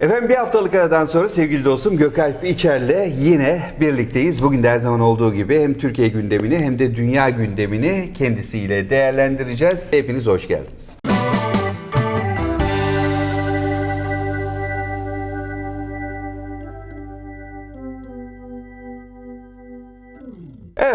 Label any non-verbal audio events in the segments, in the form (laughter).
Efendim bir haftalık aradan sonra sevgili dostum Gökalp İçer'le yine birlikteyiz. Bugün de her zaman olduğu gibi hem Türkiye gündemini hem de dünya gündemini kendisiyle değerlendireceğiz. Hepiniz hoş geldiniz.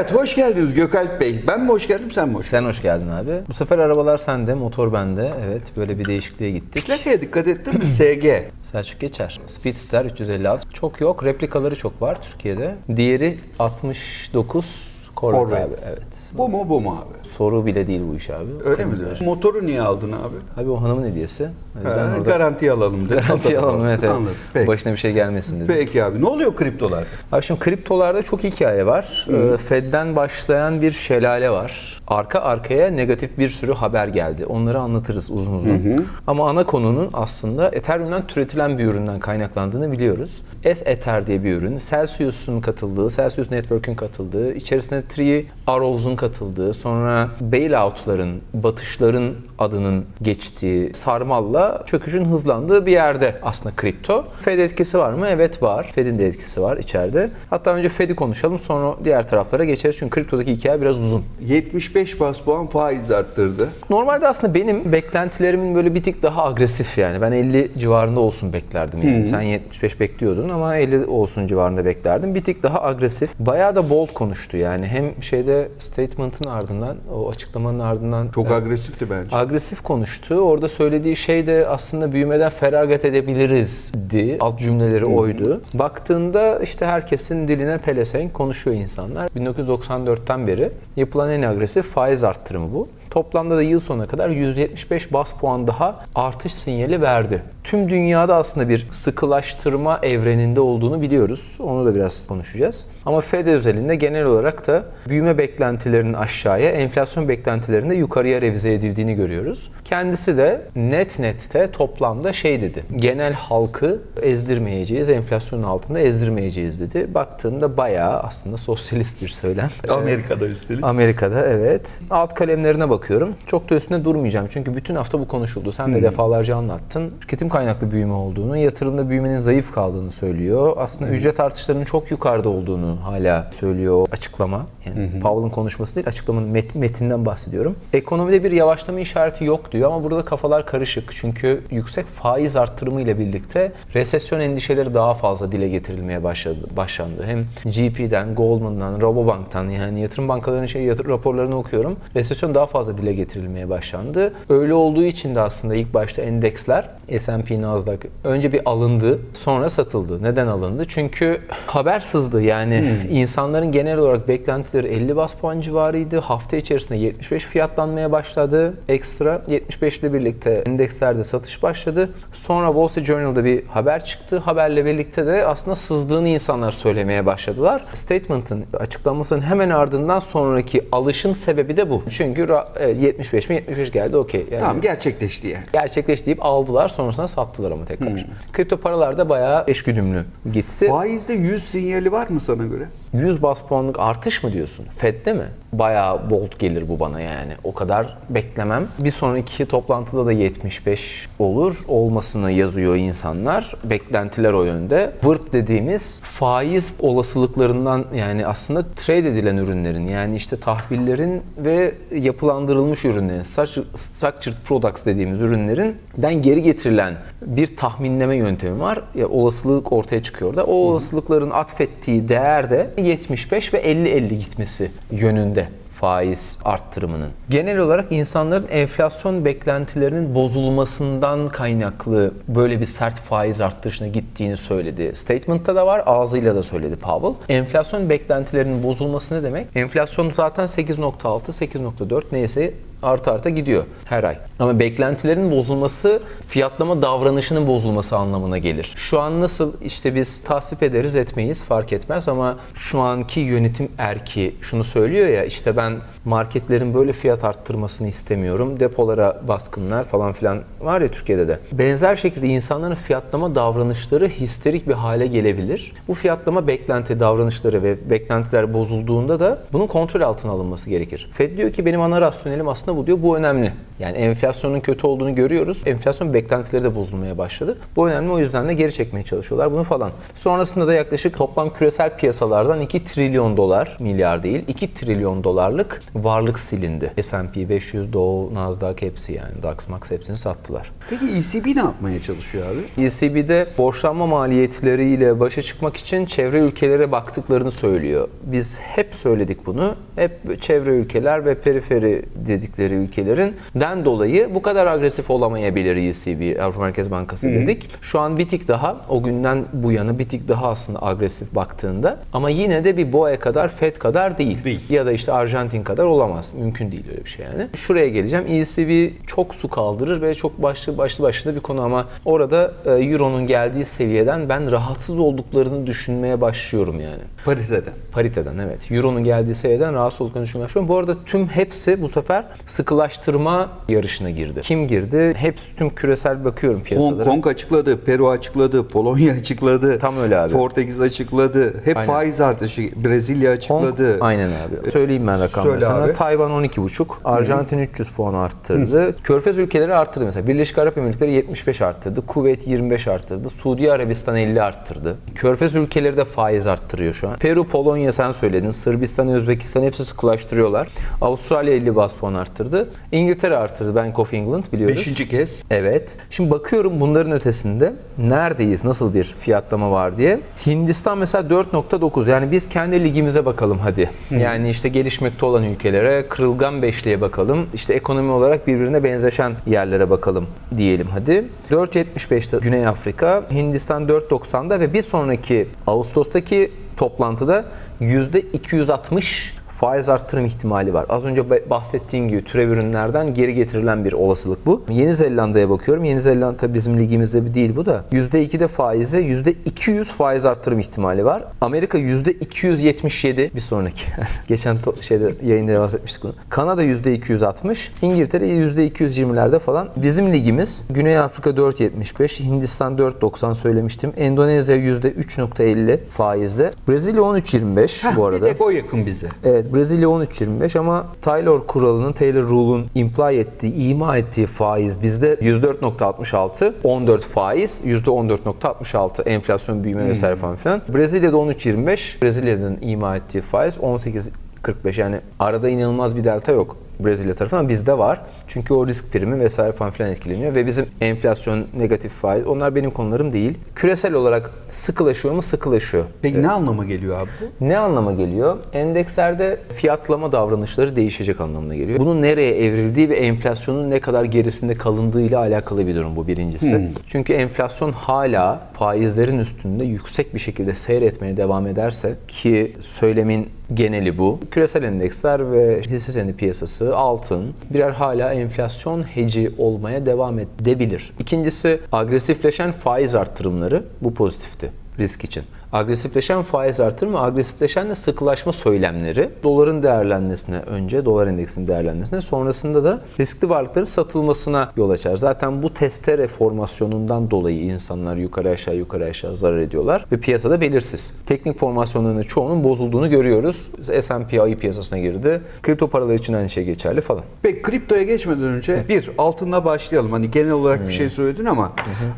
Evet hoş geldiniz Gökalp Bey. Ben mi hoş geldim sen mi hoş geldin? Sen hoş geldin abi. Bu sefer arabalar sende, motor bende. Evet, böyle bir değişikliğe gittik. Plakaya dikkat ettin mi? (clears throat) SG. Selçuk geçer. Speedster 356. Çok yok, replikaları çok var Türkiye'de. Diğeri 69 Corvette, Corvette. abi. Evet. Bu mu bu mu abi? Soru bile değil bu iş abi. Öyle mi? Diyorsun? Motoru niye aldın abi? Abi o hanımın hediyesi. O yüzden Ha, orada garanti alalım dedi. garanti alalım. Evet, evet. Anladım. Peki. Başına bir şey gelmesin dedim. Peki abi ne oluyor kriptolarda? Abi şimdi kriptolarda çok hikaye var. Ee, Fed'den başlayan bir şelale var. Arka arkaya negatif bir sürü haber geldi. Onları anlatırız uzun uzun. Ama ana konunun aslında Ethereum'dan türetilen bir üründen kaynaklandığını biliyoruz. S-Ether diye bir ürün. Celsius'un katıldığı, Celsius Network'ün katıldığı, içerisinde Three Arrows'un katıldığı, sonra bailout'ların, batışların adının geçtiği sarmalla çöküşün hızlandığı bir yerde aslında kripto. Fed etkisi var mı? Evet var. Fed'in de etkisi var içeride. Hatta önce Fed'i konuşalım sonra diğer taraflara geçeriz. Çünkü kriptodaki hikaye biraz uzun. 75 bas puan faiz arttırdı. Normalde aslında benim beklentilerimin böyle bir tık daha agresif yani. Ben 50 civarında olsun beklerdim yani. Sen 75 bekliyordun ama 50 olsun civarında beklerdim. Bir tık daha agresif. Bayağı da bold konuştu yani. Hem şeyde statement'ın ardından, o açıklamanın ardından Çok agresifti bence. agresif konuştu. Orada söylediği şey de aslında büyümeden feragat edebilirizdi. Alt cümleleri oydu. Baktığında işte herkesin diline pelesenk konuşuyor insanlar. 1994'ten beri yapılan en agresif faiz arttırımı bu. Toplamda da yıl sonuna kadar 175 bas puan daha artış sinyali verdi. Tüm dünyada aslında bir sıkılaştırma evreninde olduğunu biliyoruz. Onu da biraz konuşacağız. Ama Fed özelinde genel olarak da büyüme beklentilerinin aşağıya, enflasyon beklentilerinin de yukarıya revize edildiğini görüyoruz. Kendisi de net nette toplamda şey dedi. Genel halkı ezdirmeyeceğiz, enflasyonun altında ezdirmeyeceğiz dedi. Baktığında bayağı aslında sosyalist bir söylem. (laughs) Amerika'da üstelik. Amerika'da evet. Alt kalemlerine bakıyorum. Çok da üstüne durmayacağım. Çünkü bütün hafta bu konuşuldu. Sen de defalarca anlattın. Tüketim kaynaklı büyüme olduğunu, yatırımda büyümenin zayıf kaldığını söylüyor. Aslında ücret artışlarının çok yukarıda olduğunu hala söylüyor açıklama. Yani Powell'ın konuşması değil, açıklamanın met- metinden bahsediyorum. Ekonomide bir yavaşlama işareti yok diyor ama burada kafalar karışık. Çünkü yüksek faiz arttırımı ile birlikte resesyon endişeleri daha fazla dile getirilmeye başladı, başlandı. Hem GP'den, Goldman'dan, Rabobank'tan yani yatırım bankalarının şey yatır- raporlarını okuyorum. Resesyon daha fazla dile getirilmeye başlandı. Öyle olduğu için de aslında ilk başta endeksler S&P, Nasdaq önce bir alındı, sonra satıldı. Neden alındı? Çünkü haber sızdı. Yani insanların genel olarak beklentileri 50 bas puan civarıydı. Hafta içerisinde 75 fiyatlanmaya başladı. Ekstra 75 ile birlikte endekslerde satış başladı. Sonra Wall Street Journal'da bir haber çıktı. Haberle birlikte de aslında sızdığını insanlar söylemeye başladılar. Statement'ın açıklamasının hemen ardından sonraki alışın sebebi de bu. Çünkü ra- evet, 75 mi 75 geldi okey. Yani Tamam gerçekleşti yani. gerçekleşti deyip aldılar sonrasında sattılar ama tekrar. Kripto paralar da bayağı eşgüdümlü gitti. Faizde 100 sinyali var mı sana göre? 100 bas puanlık artış mı diyorsun? Fed'de mi? Bayağı bold gelir bu bana yani. O kadar beklemem. Bir sonraki toplantıda da 75 olur. Olmasını yazıyor insanlar. Beklentiler o yönde. VIRP dediğimiz faiz olasılıklarından yani aslında trade edilen ürünlerin yani işte tahvillerin ve yapılandırılmış ürünlerin structured- products dediğimiz ürünlerin den geri getirilen bir tahminleme yöntemi var. Ya olasılık ortaya çıkıyor da o olasılıkların atfettiği değer de 75 ve 50-50 gitmesi yönünde faiz arttırımının. Genel olarak insanların enflasyon beklentilerinin bozulmasından kaynaklı böyle bir sert faiz arttırışına gittiğini söyledi. Statement'ta da var, ağzıyla da söyledi Powell. Enflasyon beklentilerinin bozulması ne demek? Enflasyon zaten 8.6, 8.4 neyse arta arta gidiyor her ay. Ama beklentilerin bozulması fiyatlama davranışının bozulması anlamına gelir. Şu an nasıl işte biz tasvip ederiz etmeyiz fark etmez ama şu anki yönetim erki şunu söylüyor ya işte ben marketlerin böyle fiyat arttırmasını istemiyorum. Depolara baskınlar falan filan var ya Türkiye'de de. Benzer şekilde insanların fiyatlama davranışları histerik bir hale gelebilir. Bu fiyatlama beklenti davranışları ve beklentiler bozulduğunda da bunun kontrol altına alınması gerekir. Fed diyor ki benim ana rasyonelim aslında bu diyor bu önemli. Yani enflasyonun kötü olduğunu görüyoruz. Enflasyon beklentileri de bozulmaya başladı. Bu önemli o yüzden de geri çekmeye çalışıyorlar bunu falan. Sonrasında da yaklaşık toplam küresel piyasalardan 2 trilyon dolar, milyar değil, 2 trilyon dolarlık varlık silindi. S&P 500, Dow, Nasdaq hepsi yani DAX, MAX hepsini sattılar. Peki ECB ne yapmaya çalışıyor abi? ECB'de borçlanma maliyetleriyle başa çıkmak için çevre ülkelere baktıklarını söylüyor. Biz hep söyledik bunu. Hep çevre ülkeler ve periferi dedikleri ülkelerin den dolayı bu kadar agresif olamayabilir ECB, Avrupa Merkez Bankası dedik. Şu an bir tik daha o günden bu yana bir tik daha aslında agresif baktığında ama yine de bir BOE kadar FED kadar değil. Değil. Ya da işte Arjantin kadar olamaz. Mümkün değil öyle bir şey yani. Şuraya geleceğim. ECB çok su kaldırır ve çok başlı başlı başlı bir konu ama orada e, Euro'nun geldiği seviyeden ben rahatsız olduklarını düşünmeye başlıyorum yani. Pariteden. Pariteden evet. Euro'nun geldiği seviyeden rahatsız olduklarını düşünmeye başlıyorum. Bu arada tüm hepsi bu sefer sıkılaştırma yarışına girdi. Kim girdi? Hepsi tüm küresel bakıyorum Hong piyasalara. Kong açıkladı, Peru açıkladı, Polonya açıkladı. Tam öyle abi. Portekiz açıkladı. Hep Aynen. faiz artışı. Brezilya Hong- açıkladı. Aynen abi. Söyleyeyim ben rakamları Söyle abi. Tayvan 12,5, Arjantin 300 puan arttırdı. Körfez ülkeleri arttırdı mesela. Birleşik Arap Emirlikleri 75 arttırdı. Kuveyt 25 arttırdı. Suudi Arabistan 50 arttırdı. Körfez ülkeleri de faiz arttırıyor şu an. Peru, Polonya sen söyledin. Sırbistan, Özbekistan hepsi sıkılaştırıyorlar. Avustralya 50 bas puan arttırdı. İngiltere arttırdı. Bank of England biliyoruz. Beşinci kez. Evet. Şimdi bakıyorum bunların ötesinde neredeyiz, nasıl bir fiyatlama var diye. Hindistan mesela 4.9 yani biz kendi ligimize bakalım hadi. Yani işte gelişmekte olan ülkelere, kırılgan beşliğe bakalım. İşte ekonomi olarak birbirine benzeşen yerlere bakalım diyelim hadi. 4.75'te Güney Afrika, Hindistan 4.90'da ve bir sonraki Ağustos'taki toplantıda %260 faiz arttırım ihtimali var. Az önce bahsettiğim gibi türev ürünlerden geri getirilen bir olasılık bu. Yeni Zelanda'ya bakıyorum. Yeni Zelanda bizim ligimizde bir değil bu da. %2'de faize %200 faiz arttırım ihtimali var. Amerika %277 bir sonraki. (laughs) Geçen şeyde yayında bahsetmiştik bunu. Kanada %260, İngiltere %220'lerde falan. Bizim ligimiz Güney Afrika 4.75, Hindistan 4.90 söylemiştim. Endonezya %3.50 faizde. Brezilya 13.25 bu arada. Bir tek o yakın bize. Evet Brezilya 13.25 ama Taylor kuralının, Taylor rule'un imply ettiği, ima ettiği faiz bizde 104.66, 14 faiz, %14.66 enflasyon büyüme vesaire falan filan. Brezilya'da 13.25, Brezilya'nın ima ettiği faiz 18.45 yani arada inanılmaz bir delta yok. Brezilya tarafı ama bizde var. Çünkü o risk primi vesaire falan filan etkileniyor ve bizim enflasyon negatif faiz onlar benim konularım değil. Küresel olarak sıkılaşıyor mu? Sıkılaşıyor. Peki ne anlama geliyor abi bu? Ne anlama geliyor? Endekslerde fiyatlama davranışları değişecek anlamına geliyor. Bunun nereye evrildiği ve enflasyonun ne kadar gerisinde kalındığıyla alakalı bir durum bu birincisi. Çünkü enflasyon hala faizlerin üstünde yüksek bir şekilde seyretmeye devam ederse ki söylemin geneli bu. Küresel endeksler ve hisse senedi piyasası, altın birer hala enflasyon heci olmaya devam edebilir. İkincisi agresifleşen faiz arttırımları bu pozitifti risk için. Agresifleşen faiz artırımı, agresifleşen de sıkılaşma söylemleri doların değerlenmesine önce, dolar endeksinin değerlenmesine sonrasında da riskli varlıkların satılmasına yol açar. Zaten bu testere formasyonundan dolayı insanlar yukarı aşağı yukarı aşağı zarar ediyorlar ve piyasada belirsiz. Teknik formasyonlarının çoğunun bozulduğunu görüyoruz. S&P ayı piyasasına girdi. Kripto paralar için aynı şey geçerli falan. Peki kriptoya geçmeden önce bir altınla başlayalım. Hani genel olarak bir şey söyledin ama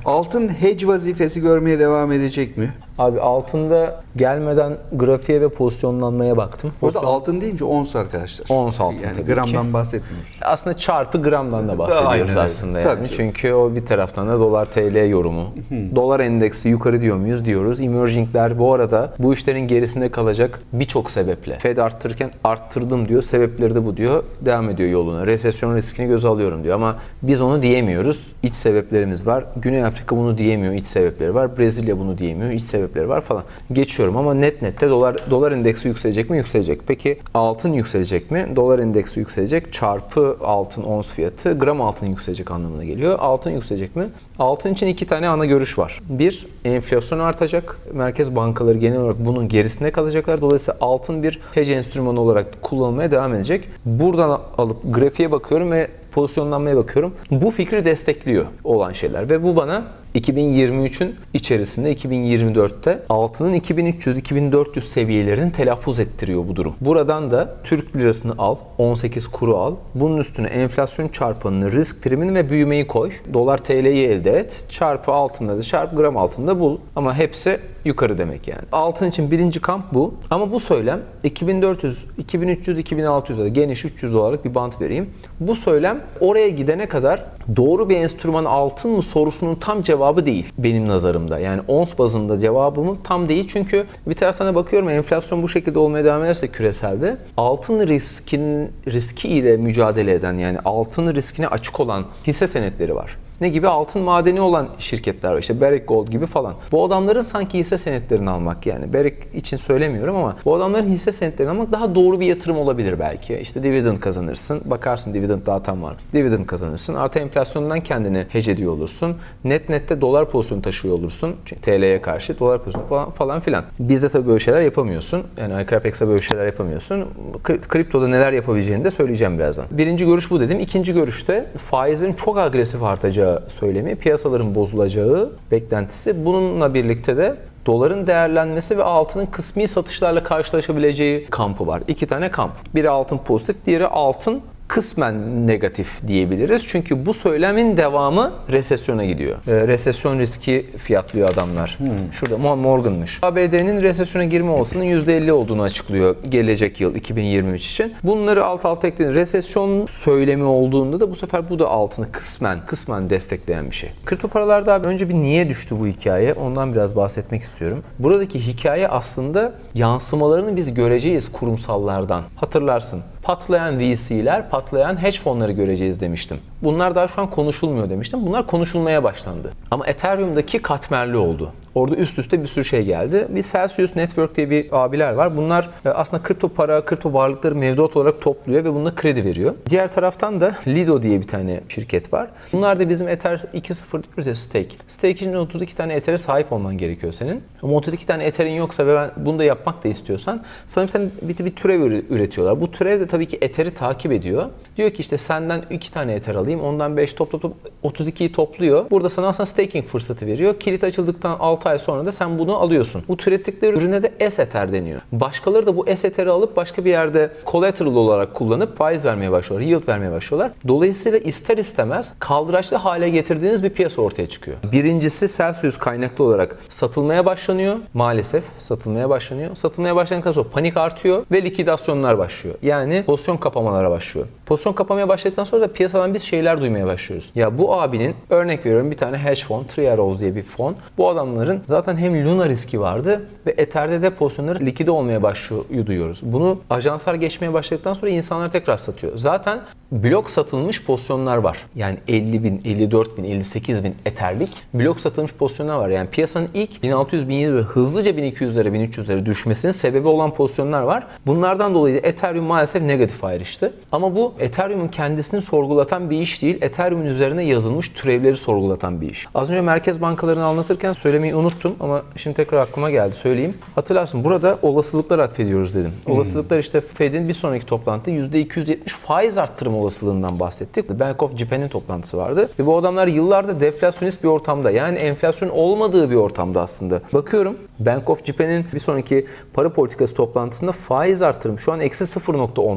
altın hedge vazifesi görmeye devam edecek mi? Abi altında gelmeden grafiğe ve pozisyonlanmaya baktım. Pozisyon- altın deyince ons arkadaşlar. Ons altın yani tabii gramdan ki. bahsetmiyoruz. Aslında çarpı gramdan da bahsediyoruz öyle. aslında Tabii yani. ki. Çünkü o bir taraftan da dolar TL yorumu. dolar endeksi yukarı diyor muyuz diyoruz. Emerging'ler bu arada bu işlerin gerisinde kalacak birçok sebeple. Fed arttırırken arttırdım diyor. Sebepleri de bu diyor. Devam ediyor yoluna. Resesyon riskini göze alıyorum diyor ama biz onu diyemiyoruz. İç sebeplerimiz var. Güney Afrika bunu diyemiyor. İç sebepleri var. Brezilya bunu diyemiyor. İç sebepleri var falan. Geçiyorum ama net nette dolar dolar endeksi yükselecek mi? Yükselecek. Peki altın yükselecek mi? Dolar endeksi yükselecek. Çarpı altın ons fiyatı gram altın yükselecek anlamına geliyor. Altın yükselecek mi? Altın için iki tane ana görüş var. Bir, enflasyon artacak. Merkez bankaları genel olarak bunun gerisinde kalacaklar. Dolayısıyla altın bir hedge enstrümanı olarak kullanılmaya devam edecek. Buradan alıp grafiğe bakıyorum ve pozisyonlanmaya bakıyorum. Bu fikri destekliyor olan şeyler ve bu bana 2023'ün içerisinde 2024'te altının 2300-2400 seviyelerini telaffuz ettiriyor bu durum. Buradan da Türk lirasını al, 18 kuru al. Bunun üstüne enflasyon çarpanını, risk primini ve büyümeyi koy. Dolar TL'yi elde et. Çarpı altında da çarpı gram altında bul. Ama hepsi yukarı demek yani. Altın için birinci kamp bu. Ama bu söylem 2400, 2300, 2600'e geniş 300 dolarlık bir bant vereyim. Bu söylem oraya gidene kadar doğru bir enstrüman altın mı sorusunun tam cevabı değil benim nazarımda. Yani ons bazında cevabımın tam değil. Çünkü bir taraftan da bakıyorum enflasyon bu şekilde olmaya devam ederse küreselde altın riskin riski ile mücadele eden yani altın riskine açık olan hisse senetleri var. Ne gibi? Altın madeni olan şirketler var. İşte Barrick Gold gibi falan. Bu adamların sanki hisse senetlerini almak yani. Barrick için söylemiyorum ama bu adamların hisse senetlerini almak daha doğru bir yatırım olabilir belki. İşte dividend kazanırsın. Bakarsın dividend dağıtan var. Dividend kazanırsın. Artı enflasyondan kendini hedge ediyor olursun. Net nette dolar pozisyonu taşıyor olursun. Çünkü TL'ye karşı dolar pozisyonu falan, falan filan. Bizde tabii böyle şeyler yapamıyorsun. Yani iCrapex'e böyle şeyler yapamıyorsun. Kri- Kriptoda neler yapabileceğini de söyleyeceğim birazdan. Birinci görüş bu dedim. İkinci görüşte faizlerin çok agresif artacağı söylemi, piyasaların bozulacağı beklentisi. Bununla birlikte de doların değerlenmesi ve altının kısmi satışlarla karşılaşabileceği kampı var. İki tane kamp. Biri altın pozitif, diğeri altın kısmen negatif diyebiliriz. Çünkü bu söylemin devamı resesyona gidiyor. Ee, resesyon riski fiyatlıyor adamlar. Şurada Mo- Morgan'mış. ABD'nin resesyona girme olasılığının %50 olduğunu açıklıyor gelecek yıl 2023 için. Bunları alt alta ekleyin. Resesyon söylemi olduğunda da bu sefer bu da altını kısmen kısmen destekleyen bir şey. Kripto paralarda abi önce bir niye düştü bu hikaye? Ondan biraz bahsetmek istiyorum. Buradaki hikaye aslında yansımalarını biz göreceğiz kurumsallardan. Hatırlarsın patlayan VC'ler, patlayan hedge fonları göreceğiz demiştim. Bunlar daha şu an konuşulmuyor demiştim. Bunlar konuşulmaya başlandı. Ama Ethereum'daki katmerli oldu. Orada üst üste bir sürü şey geldi. Bir Celsius Network diye bir abiler var. Bunlar e, aslında kripto para, kripto varlıkları mevduat olarak topluyor ve bununla kredi veriyor. Diğer taraftan da Lido diye bir tane şirket var. Bunlar da bizim Ether 2.0 diyoruz ya stake. Stake için 32 tane Ether'e sahip olman gerekiyor senin. Ama 32 tane Ether'in yoksa ve ben bunu da yapmak da istiyorsan sanırım sen bir, bir türev üre- üretiyorlar. Bu türev de tabii ki Ether'i takip ediyor. Diyor ki işte senden 2 tane Ether alayım, ondan 5 top top top 32'yi topluyor. Burada sana aslında staking fırsatı veriyor. Kilit açıldıktan 6 ay sonra da sen bunu alıyorsun. Bu türettikleri ürüne de S-Ether deniyor. Başkaları da bu S-Ether'i alıp başka bir yerde collateral olarak kullanıp faiz vermeye başlıyorlar, yield vermeye başlıyorlar. Dolayısıyla ister istemez kaldıraçlı hale getirdiğiniz bir piyasa ortaya çıkıyor. Birincisi Celsius kaynaklı olarak satılmaya başlanıyor. Maalesef satılmaya başlanıyor. Satılmaya başladıktan sonra panik artıyor ve likidasyonlar başlıyor. Yani pozisyon kapamalara başlıyor. Pozisyon kapamaya başladıktan sonra da piyasadan biz şeyler duymaya başlıyoruz. Ya bu abinin örnek veriyorum bir tane hedge fon, Three Arrows diye bir fon. Bu adamların zaten hem Luna riski vardı ve Ether'de de pozisyonları likide olmaya başlıyor duyuyoruz. Bunu ajanslar geçmeye başladıktan sonra insanlar tekrar satıyor. Zaten blok satılmış pozisyonlar var. Yani 50 bin, 54 bin, 58 bin Ether'lik blok satılmış pozisyonlar var. Yani piyasanın ilk 1600, 1700 ve hızlıca 1200'lere, 1300'lere düşmesinin sebebi olan pozisyonlar var. Bunlardan dolayı da Ethereum maalesef negatif ayrıştı. Ama bu Ethereum'un kendisini sorgulatan bir iş değil. Ethereum'un üzerine yazılmış türevleri sorgulatan bir iş. Az önce merkez bankalarını anlatırken söylemeyi unuttum ama şimdi tekrar aklıma geldi söyleyeyim. Hatırlarsın burada olasılıklar atfediyoruz dedim. Olasılıklar işte Fed'in bir sonraki toplantıda %270 faiz arttırma olasılığından bahsettik. Bank of Japan'in toplantısı vardı. Ve bu adamlar yıllarda deflasyonist bir ortamda yani enflasyon olmadığı bir ortamda aslında. Bakıyorum Bank of Japan'in bir sonraki para politikası toplantısında faiz artırım şu an eksi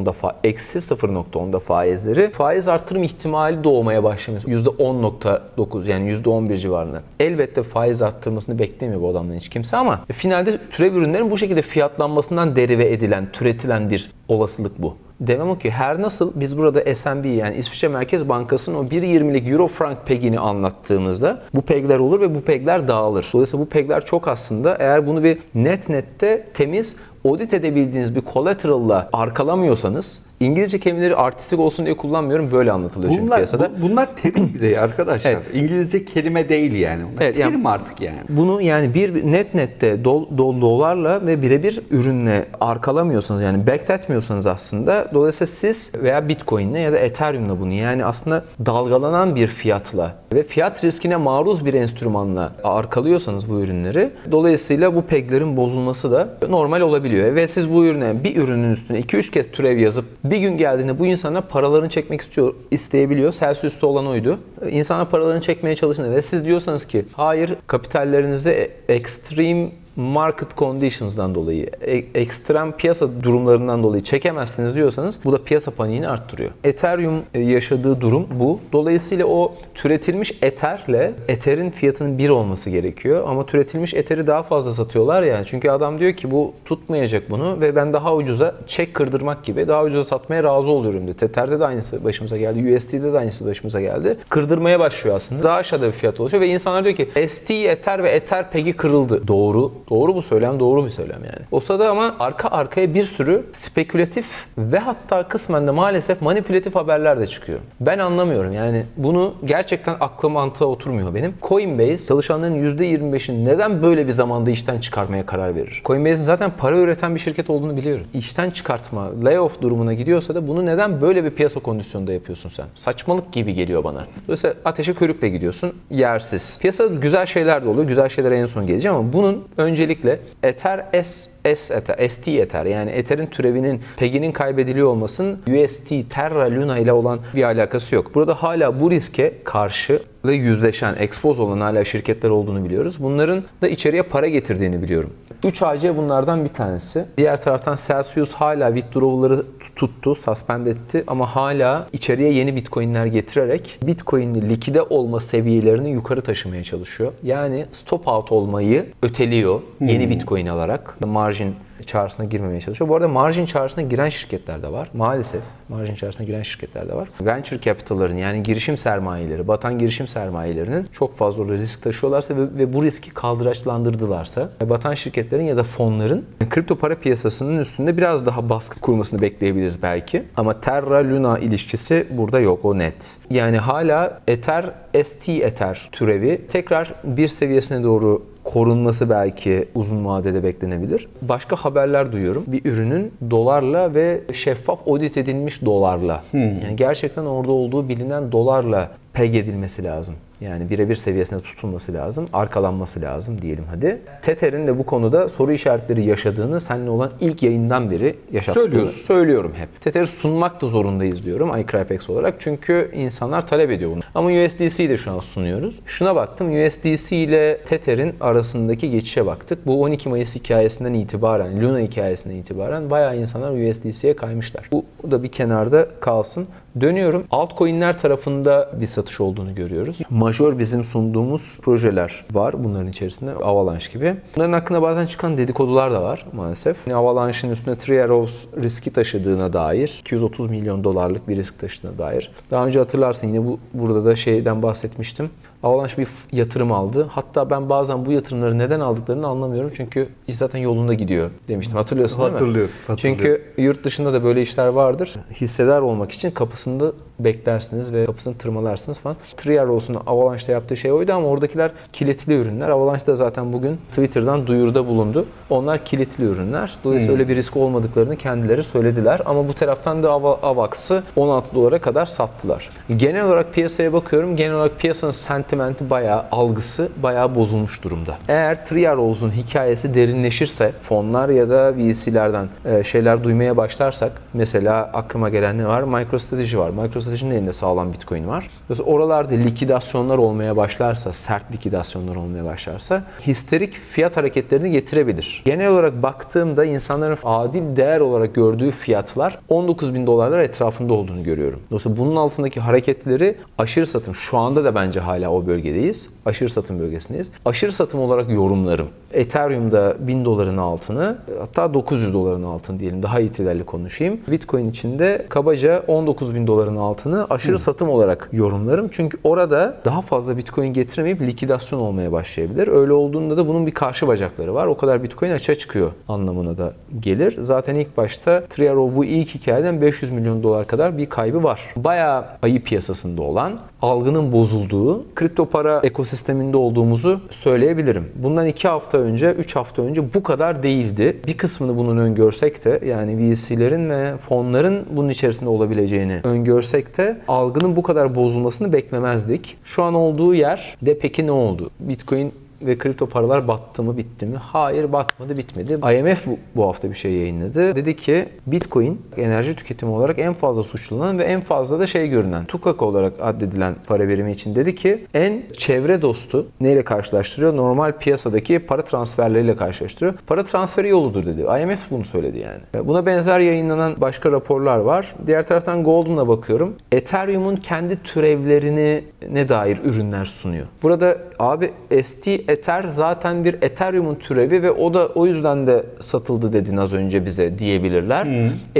0.10'da fa- eksi 0.10'da faizleri faiz artırım ihtimali doğmaya başlamış. %10.9 yani %11 civarında. Elbette faiz arttırmasını beklemiyor bu adamların hiç kimse ama finalde türev ürünlerin bu şekilde fiyatlanmasından derive edilen, türetilen bir olasılık bu. Demem o ki her nasıl biz burada SNB yani İsviçre Merkez Bankası'nın o 1.20'lik Euro frank pegini anlattığımızda bu pegler olur ve bu pegler dağılır. Dolayısıyla bu pegler çok aslında eğer bunu bir net nette temiz audit edebildiğiniz bir collateral'la arkalamıyorsanız İngilizce kelimeleri artistik olsun diye kullanmıyorum böyle anlatılıyor çünkü Bunlar, piyasada. bu- bunlar terim (clears throat) bir de arkadaşlar. Evet. İngilizce kelime değil yani. Bunlar Evet, yani- terim artık yani. Bunu yani bir net nette dol, dol, dolarla ve birebir ürünle arkalamıyorsanız yani backed etmiyorsanız aslında dolayısıyla siz veya Bitcoin'le ya da Ethereum'la bunu yani aslında dalgalanan bir fiyatla ve fiyat riskine maruz bir enstrümanla arkalıyorsanız bu ürünleri dolayısıyla bu peglerin bozulması da normal olabiliyor ve siz bu ürüne bir ürünün üstüne 2-3 kez türev yazıp Bir gün geldiğinde bu insanlar paralarını çekmek istiyor, isteyebiliyor. Celsius'ta olan oydu. İnsanlar paralarını çekmeye çalıştığında ve siz diyorsanız ki hayır kapitallerinizde extreme market conditions'dan dolayı, e- ekstrem piyasa durumlarından dolayı çekemezsiniz diyorsanız bu da piyasa paniğini arttırıyor. Ethereum e, yaşadığı durum bu. Dolayısıyla o türetilmiş Ether'le Ether'in fiyatının bir olması gerekiyor. Ama türetilmiş Ether'i daha fazla satıyorlar yani. Çünkü adam diyor ki bu tutmayacak bunu ve ben daha ucuza çek kırdırmak gibi daha ucuza satmaya razı oluyorum diyor. Tether'de de aynısı başımıza geldi. USD'de de aynısı başımıza geldi. Kırdırmaya başlıyor aslında. Daha aşağıda bir fiyat oluşuyor ve insanlar diyor ki ST Ether ve Ether pegi kırıldı. Doğru. Doğru bu söylem. Doğru bir söylem yani. O sırada ama arka arkaya bir sürü spekülatif ve hatta kısmen de maalesef manipülatif haberler de çıkıyor. Ben anlamıyorum yani bunu gerçekten aklı mantığa oturmuyor benim. Coinbase çalışanların %25'ini neden böyle bir zamanda işten çıkarmaya karar verir? Coinbase'in zaten para üreten bir şirket olduğunu biliyorum. İşten çıkartma, layoff durumuna gidiyorsa da bunu neden böyle bir piyasa kondisyonunda yapıyorsun sen? Saçmalık gibi geliyor bana. Dolayısıyla ateşe körükle gidiyorsun, yersiz. Piyasada güzel şeyler de oluyor. Güzel şeylere en son geleceğim ama bunun öncelikle Ether S S Ether, ST Ether yani Ether'in türevinin peginin kaybediliyor olmasının UST, Terra, Luna ile olan bir alakası yok. Burada hala bu riske karşı ve yüzleşen, expose olan hala şirketler olduğunu biliyoruz. Bunların da içeriye para getirdiğini biliyorum. 3AC bunlardan bir tanesi. Diğer taraftan Celsius hala withdrawal'ları tuttu, suspend etti ama hala içeriye yeni bitcoin'ler getirerek bitcoin'li likide olma seviyelerini yukarı taşımaya çalışıyor. Yani stop out olmayı öteliyor yeni bitcoin alarak. Margin çağrısına girmemeye çalışıyor. Bu arada margin çağrısına giren şirketler de var. Maalesef margin çağrısına giren şirketler de var. Venture capital'ların yani girişim sermayeleri, batan girişim sermayelerinin çok fazla risk taşıyorlarsa ve, ve bu riski kaldıraçlandırdılarsa batan şirketlerin ya da fonların kripto para piyasasının üstünde biraz daha baskı kurmasını bekleyebiliriz belki. Ama Terra Luna ilişkisi burada yok o net. Yani hala Ether ST Ether türevi tekrar bir seviyesine doğru korunması belki uzun vadede beklenebilir. Başka haberler duyuyorum. Bir ürünün dolarla ve şeffaf audit edilmiş dolarla yani gerçekten orada olduğu bilinen dolarla peg edilmesi lazım. Yani birebir seviyesine tutulması lazım, arkalanması lazım diyelim hadi. Tether'in de bu konuda soru işaretleri yaşadığını seninle olan ilk yayından beri yaşattığını Söylüyorsun. söylüyorum hep. Tether'i sunmak da zorundayız diyorum iCrypex olarak. Çünkü insanlar talep ediyor bunu. Ama USDC'yi de şu an sunuyoruz. Şuna baktım USDC ile Tether'in arasındaki geçişe baktık. Bu 12 Mayıs hikayesinden itibaren, Luna hikayesinden itibaren bayağı insanlar USDC'ye kaymışlar. Bu da bir kenarda kalsın. Dönüyorum. Altcoin'ler tarafında bir satış olduğunu görüyoruz. Major bizim sunduğumuz projeler var bunların içerisinde. Avalanche gibi. Bunların hakkında bazen çıkan dedikodular da var maalesef. Yani Avalanche'ın üstüne Three Arrows riski taşıdığına dair, 230 milyon dolarlık bir risk taşıdığına dair. Daha önce hatırlarsın yine bu burada da şeyden bahsetmiştim. Avalanche bir yatırım aldı. Hatta ben bazen bu yatırımları neden aldıklarını anlamıyorum. Çünkü iş zaten yolunda gidiyor demiştim. Hatırlıyorsun değil mi? Hatırlıyorum, hatırlıyorum. Çünkü yurt dışında da böyle işler vardır. Hissedar olmak için kapısında beklersiniz ve kapısını tırmalarsınız falan. Three Arrows'un Avalanche'da yaptığı şey oydu ama oradakiler kilitli ürünler. Avalanche da zaten bugün Twitter'dan duyuruda bulundu. Onlar kilitli ürünler. Dolayısıyla öyle bir risk olmadıklarını kendileri söylediler. Ama bu taraftan da Ava- Avax'ı 16 dolara kadar sattılar. Genel olarak piyasaya bakıyorum. Genel olarak piyasanın sentimenti bayağı, algısı bayağı bozulmuş durumda. Eğer Three Arrows'un hikayesi derinleşirse fonlar ya da VC'lerden e, şeyler duymaya başlarsak mesela aklıma gelen ne var? MicroStrategy var. MicroStrategy'nin elinde sağlam Bitcoin var. Dolayısıyla oralarda likidasyonlar olmaya başlarsa, sert likidasyonlar olmaya başlarsa histerik fiyat hareketlerini getirebilir. Genel olarak baktığımda insanların adil değer olarak gördüğü fiyatlar 19 bin dolarlar etrafında olduğunu görüyorum. Dolayısıyla bunun altındaki hareketleri aşırı satım. Şu anda da bence hala o bölgedeyiz. Aşırı satım bölgesindeyiz. Aşırı satım olarak yorumlarım. Ethereum'da 1000 doların altını hatta 900 doların altını diyelim daha itidalli konuşayım. Bitcoin içinde kabaca 19 bin doların altını aşırı satım olarak yorumlarım. Çünkü orada daha fazla Bitcoin getiremeyip likidasyon olmaya başlayabilir. Öyle olduğunda da bunun bir karşı bacakları var. O kadar Bitcoin açığa çıkıyor anlamına da gelir. Zaten ilk başta Triaro bu ilk hikayeden 500 milyon dolar kadar bir kaybı var. Bayağı ayı piyasasında olan, algının bozulduğu, kripto para ekosisteminde olduğumuzu söyleyebilirim. Bundan 2 hafta önce, 3 hafta önce bu kadar değildi. Bir kısmını bunun öngörsek de yani VC'lerin ve fonların bunun içerisinde olabileceğini öngörsek de algının bu kadar bozulmasını beklemezdik. Şu an olduğu yer de peki ne oldu? Bitcoin ve kripto paralar battı mı bitti mi? Hayır batmadı bitmedi. IMF bu, bu hafta bir şey yayınladı. Dedi ki Bitcoin enerji tüketimi olarak en fazla suçlanan ve en fazla da şey görünen tukak olarak addedilen para birimi için dedi ki en çevre dostu neyle karşılaştırıyor? Normal piyasadaki para transferleriyle karşılaştırıyor. Para transferi yoludur dedi. IMF bunu söyledi yani. Buna benzer yayınlanan başka raporlar var. Diğer taraftan Goldman'a bakıyorum. Ethereum'un kendi türevlerini ne dair ürünler sunuyor. Burada abi ST Ether zaten bir Ethereum'un türevi ve o da o yüzden de satıldı dedin az önce bize diyebilirler.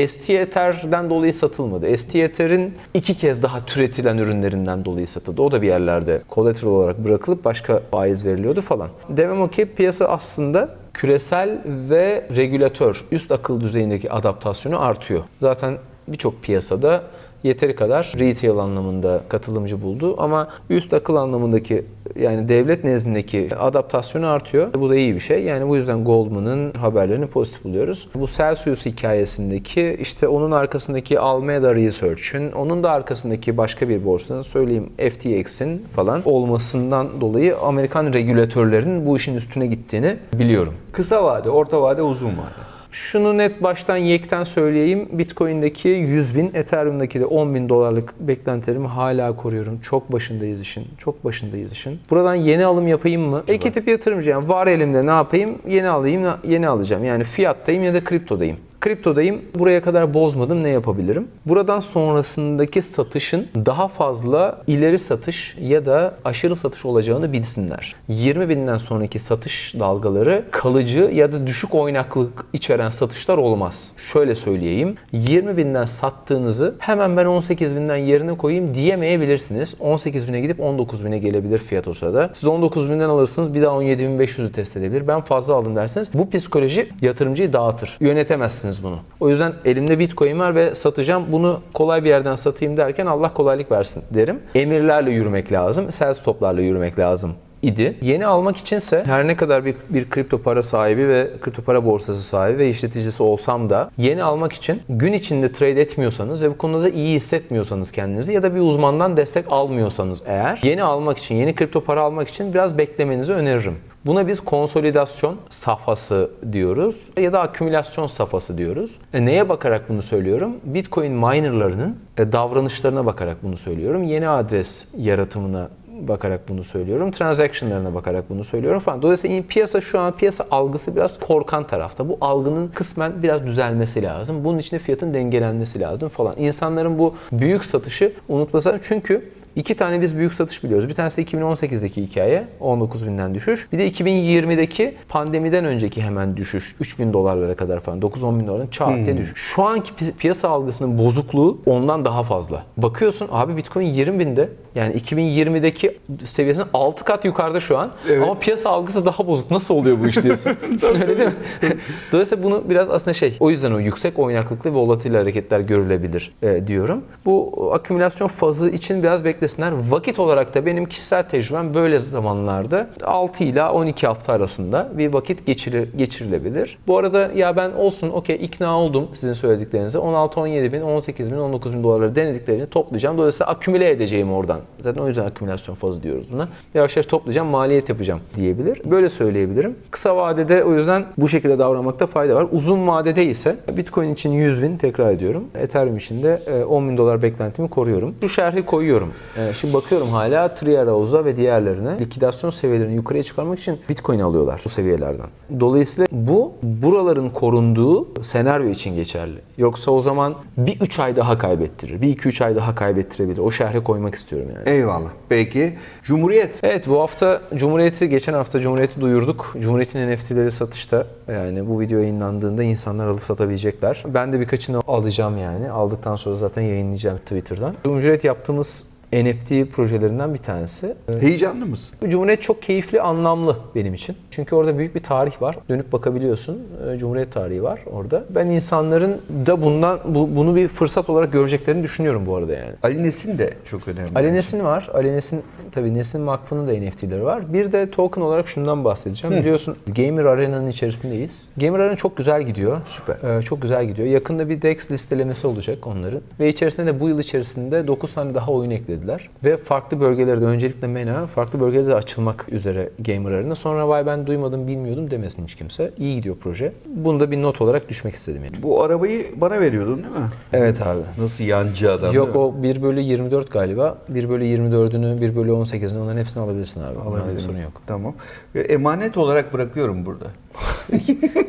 ST Ether'den dolayı satılmadı. ST Ether'in iki kez daha türetilen ürünlerinden dolayı satıldı. O da bir yerlerde collateral olarak bırakılıp başka faiz veriliyordu falan. Demem o ki piyasa aslında küresel ve regülatör üst akıl düzeyindeki adaptasyonu artıyor. Zaten birçok piyasada yeteri kadar retail anlamında katılımcı buldu ama üst akıl anlamındaki yani devlet nezdindeki adaptasyonu artıyor. Bu da iyi bir şey. Yani bu yüzden Goldman'ın haberlerini pozitif buluyoruz. Bu Celsius hikayesindeki işte onun arkasındaki Alameda Research'ün onun da arkasındaki başka bir borsanın söyleyeyim FTX'in falan olmasından dolayı Amerikan regülatörlerinin bu işin üstüne gittiğini biliyorum. Kısa vade, orta vade, uzun vade. Şunu net baştan yekten söyleyeyim. Bitcoin'deki 100 bin, Ethereum'daki de 10 bin dolarlık beklentilerimi hala koruyorum. Çok başındayız işin. Çok başındayız işin. Buradan yeni alım yapayım mı? İki tip yatırımcı yani var elimde ne yapayım? Yeni alayım, yeni alacağım. Yani fiyattayım ya da kriptodayım. Kriptodayım. Buraya kadar bozmadım. Ne yapabilirim? Buradan sonrasındaki satışın daha fazla ileri satış ya da aşırı satış olacağını bilsinler. 20 binden sonraki satış dalgaları kalıcı ya da düşük oynaklık içeren satışlar olmaz. Şöyle söyleyeyim. 20 binden sattığınızı hemen ben 18 binden yerine koyayım diyemeyebilirsiniz. 18 bine gidip 19 bine gelebilir fiyat o sırada. Siz 19 binden alırsınız bir daha 17.500'ü test edebilir. Ben fazla aldım derseniz bu psikoloji yatırımcıyı dağıtır. Yönetemezsiniz bunu. O yüzden elimde bitcoin var ve satacağım. Bunu kolay bir yerden satayım derken Allah kolaylık versin derim. Emirlerle yürümek lazım. Sell stoplarla yürümek lazım idi. Yeni almak içinse her ne kadar bir, bir kripto para sahibi ve kripto para borsası sahibi ve işleticisi olsam da yeni almak için gün içinde trade etmiyorsanız ve bu konuda da iyi hissetmiyorsanız kendinizi ya da bir uzmandan destek almıyorsanız eğer yeni almak için, yeni kripto para almak için biraz beklemenizi öneririm. Buna biz konsolidasyon safhası diyoruz ya da akümülasyon safhası diyoruz. E neye bakarak bunu söylüyorum? Bitcoin minerlarının e, davranışlarına bakarak bunu söylüyorum. Yeni adres yaratımına bakarak bunu söylüyorum. Transaction'larına bakarak bunu söylüyorum falan. Dolayısıyla piyasa şu an piyasa algısı biraz korkan tarafta. Bu algının kısmen biraz düzelmesi lazım. Bunun için de fiyatın dengelenmesi lazım falan. İnsanların bu büyük satışı unutması lazım. Çünkü İki tane biz büyük satış biliyoruz. Bir tanesi 2018'deki hikaye 19 binden düşüş. Bir de 2020'deki pandemiden önceki hemen düşüş. 3 bin dolarlara kadar falan 9-10 bin doların çat diye düşüş. Şu anki pi- piyasa algısının bozukluğu ondan daha fazla. Bakıyorsun abi Bitcoin 20 binde yani 2020'deki seviyesinden 6 kat yukarıda şu an. Evet. Ama piyasa algısı daha bozuk. Nasıl oluyor bu iş diyorsun. (laughs) Öyle değil mi? (laughs) Dolayısıyla bunu biraz aslında şey o yüzden o yüksek oynaklıklı ve volatil hareketler görülebilir e, diyorum. Bu akümülasyon fazı için biraz beklesinler. Vakit olarak da benim kişisel tecrübem böyle zamanlarda 6 ila 12 hafta arasında bir vakit geçirir, geçirilebilir. Bu arada ya ben olsun okey ikna oldum sizin söylediklerinize. 16, 17 bin, 18 bin, 19 bin dolarları denediklerini toplayacağım. Dolayısıyla akümüle edeceğim oradan. Zaten o yüzden akümülasyon fazı diyoruz buna. Yavaş yavaş toplayacağım, maliyet yapacağım diyebilir. Böyle söyleyebilirim. Kısa vadede o yüzden bu şekilde davranmakta fayda var. Uzun vadede ise Bitcoin için 100 bin tekrar ediyorum. Ethereum için de e, 10 bin dolar beklentimi koruyorum. Şu şerhi koyuyorum. E, Şimdi bakıyorum hala Triarauz'a ve diğerlerine likidasyon seviyelerini yukarıya çıkarmak için Bitcoin alıyorlar bu seviyelerden. Dolayısıyla bu buraların korunduğu senaryo için geçerli. Yoksa o zaman bir 3 ay daha kaybettirir. Bir 2-3 ay daha kaybettirebilir. O şerhe koymak istiyorum yani. Eyvallah. Peki Cumhuriyet Evet bu hafta Cumhuriyeti, geçen hafta Cumhuriyeti duyurduk. Cumhuriyet'in NFT'leri satışta. Yani bu video yayınlandığında insanlar alıp satabilecekler. Ben de birkaçını alacağım yani. Aldıktan sonra zaten yayınlayacağım Twitter'dan. Cumhuriyet yaptığımız NFT projelerinden bir tanesi. heyecanlı mısın? Cumhuriyet çok keyifli, anlamlı benim için. Çünkü orada büyük bir tarih var. Dönüp bakabiliyorsun. Ee, Cumhuriyet tarihi var orada. Ben insanların da bundan bu- bunu bir fırsat olarak göreceklerini düşünüyorum bu arada yani. Ali Nesin de çok önemli. Ali Nesin var. Ali Nesin tabii Nesin Vakfı'nın da NFT'leri var. Bir de token olarak şundan bahsedeceğim. Biliyorsun Gamer Arena'nın içerisindeyiz. Gamer Arena çok güzel gidiyor. Süper. Ee, çok güzel gidiyor. Yakında bir DEX listelemesi olacak onların. Ve içerisinde de bu yıl içerisinde 9 tane daha oyun ekledi dediler. Ve farklı bölgelerde öncelikle MENA, farklı bölgelerde de açılmak üzere Gamer Arena. Sonra vay ben duymadım, bilmiyordum demesin hiç kimse. İyi gidiyor proje. Bunu da bir not olarak düşmek istedim yani. Bu arabayı bana veriyordun değil mi? Evet abi. Nasıl yancı adam Yok o 1 bölü 24 galiba. 1 bölü 24'ünü, 1 bölü 18'ini onların hepsini alabilirsin abi. Alabilirim. sorun yok. Tamam. E, Emanet olarak bırakıyorum burada.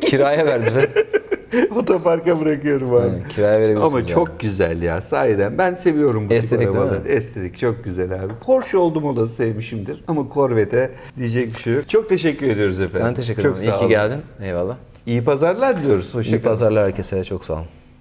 (laughs) Kiraya ver bize. (laughs) (laughs) Otoparka bırakıyorum abi. Aynen, kiraya verebilirsin. Ama çok güzel ya sahiden. Ben seviyorum bu Estetik değil mi? arabaları. Estetik çok güzel abi. Porsche oldum olası sevmişimdir. Ama Corvette diyecek bir şey yok. Çok teşekkür ediyoruz efendim. Ben teşekkür çok ederim. İyi sağ ki geldin. Eyvallah. İyi pazarlar diliyoruz. Hoşça İyi pazarlar herkese. Çok sağ olun.